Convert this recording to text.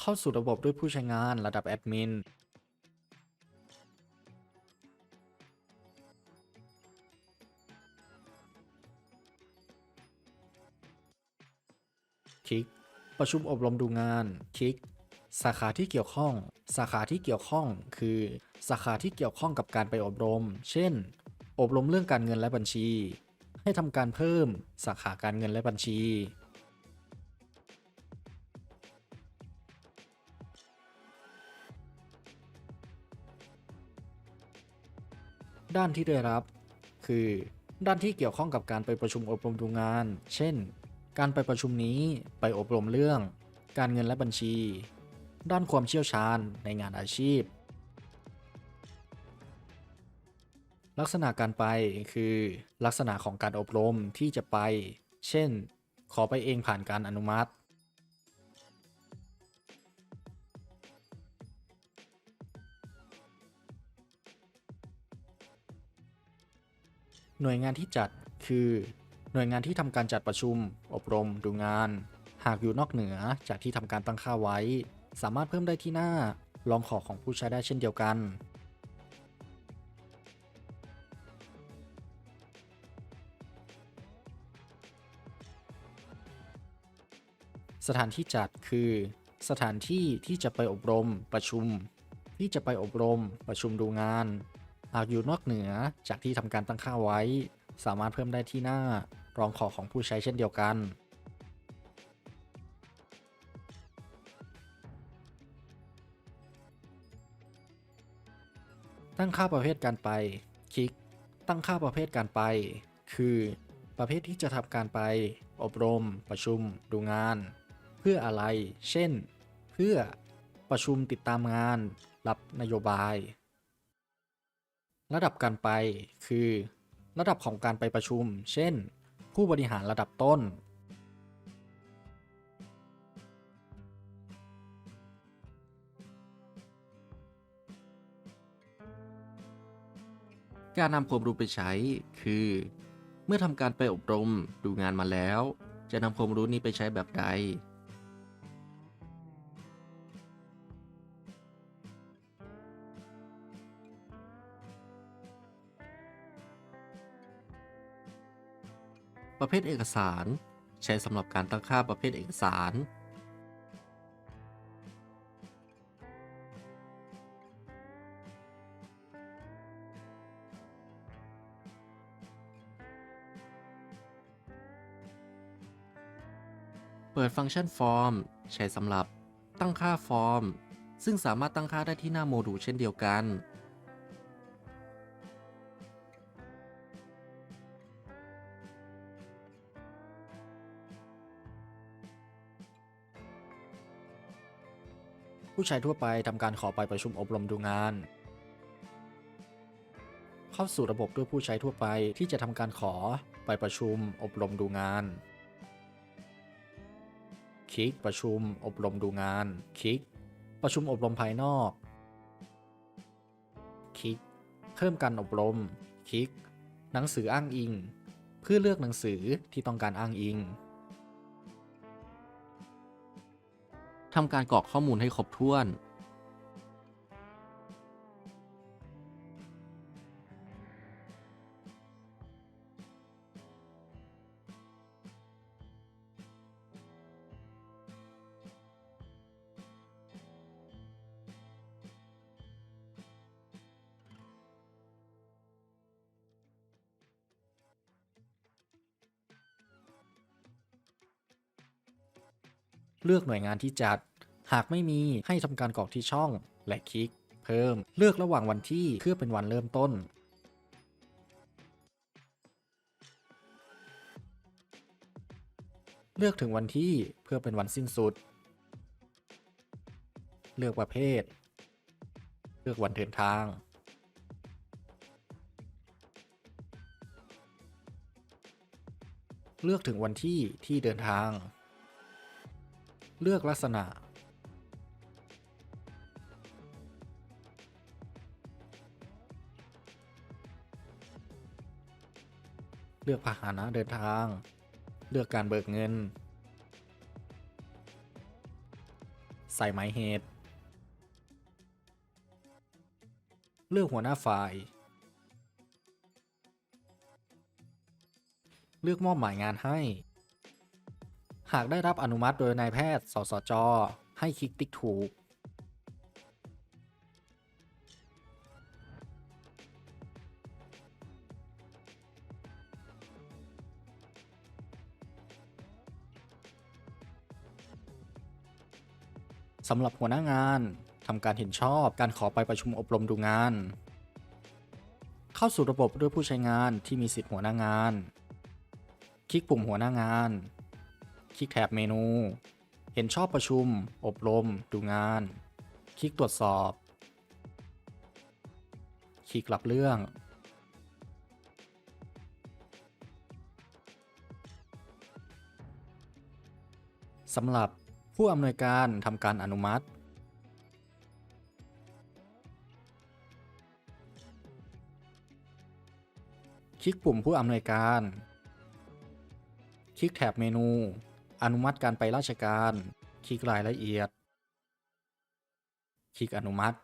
เข้าสู่ระบบด้วยผู้ใช้งานระดับแอดมิน คลิก ประชุมอบรมดูงาน คลิก สาขาที่เกี่ยวข้อง สาขาที่เกี่ยวข้องคือ สาขาที่เกี่ยวข้องกับการไปอบรม เช่น อบรมเรื่องการเงินและบัญชี ให้ทำการเพิ่มสาขาการเงินและบัญชี ด้านที่ได้รับ คือ ด้านที่เกี่ยวข้องกับการไปประชุมอบรมดูงาน เช่น การไปประชุมนี้ไปอบรมเรื่อง การเงินและบัญชี ด้านความเชี่ยวชาญในงานอาชีพ ลักษณะการไปคือ ลักษณะของการอบรมที่จะไป เช่น ขอไปเองผ่านการอนุมัติ หน่วยงานที่จัดคือ หน่วยงานที่ทำการจัดประชุม อบรม ดูงาน หากอยู่นอกเหนือจากที่ทำการตั้งค่าไว้ สามารถเพิ่มได้ที่หน้า ลองขอของผู้ใช้ได้เช่นเดียวกัน สถานที่จัดคือ สถานที่ที่จะไปอบรม ประชุม ที่จะไปอบรม ประชุมดูงาน หากอยู่นอกเหนือจากที่ทำการตั้งค่าไว้ สามารถเพิ่มได้ที่หน้ารองขอของผู้ใช้เช่นเดียวกัน ตั้งค่าประเภทการไป คลิก ตั้งค่าประเภทการไป คือประเภทที่จะทำการไป อบรม ประชุม ดูงาน เพื่ออะไร เช่น เพื่อประชุมติดตามงาน รับนโยบาย ระดับการไปคือ ระดับของการไปประชุม เช่น ผู้บริหารระดับต้น การนำความรู้ไปใช้คือ เมื่อทำการไปอบรมดูงานมาแล้ว จะนำความรู้นี้ไปใช้แบบใด ประเภทเอกสาร ใช้สำหรับการตั้งค่าประเภทเอกสาร เปิดฟังก์ชันฟอร์ม ใช้สำหรับตั้งค่าฟอร์ม ซึ่งสามารถตั้งค่าได้ที่หน้าโมดูลเช่นเดียวกัน ผู้ใช้ทั่วไปทำการขอไปประชุมอบรมดูงาน เข้าสู่ระบบด้วยผู้ใช้ทั่วไปที่จะทำการขอไปประชุมอบรมดูงาน คลิกประชุมอบรมดูงาน คลิก ประชุมอบรมภายนอก คลิก เพิ่มการอบรม คลิก หนังสืออ้างอิง เพื่อเลือกหนังสือที่ต้องการอ้างอิง ทำการกรอกข้อมูลให้ครบถ้วน เลือกหน่วยงานที่จัด หากไม่มีให้ทำการกรอกที่ช่องและคลิก เพิ่ม เลือกระหว่างวันที่เพื่อเป็นวันเริ่มต้นเลือกถึงวันที่เพื่อเป็นวันสิ้นสุด เลือกประเภท เลือกวันเดินทาง เลือกถึงวันที่ที่เดินทาง เลือกลักษณะ เลือกพาหนะเดินทาง เลือกการเบิกเงิน ใส่หมายเหตุ เลือกหัวหน้าฝ่าย เลือกมอบหมายงานให้ หากได้รับอนุมัติโดยนายแพทย์ สสจ ให้คลิกติ๊กถูก สำหรับหัวหน้างานทำการเห็นชอบการขอไปประชุมอบรมดูงาน เข้าสู่ระบบด้วยผู้ใช้งานที่มีสิทธิ์หัวหน้างาน คลิกปุ่มหัวหน้างาน คลิกแถบเมนู เห็นชอบประชุม อบรม ดูงาน คลิกตรวจสอบ คลิกรับเรื่อง สำหรับผู้อำนวยการทำการอนุมัติคลิกปุ่มผู้อำนวยการ คลิกแถบเมนู อนุมัติการไปราชการ คลิกรายละเอียด คลิกอนุมัติ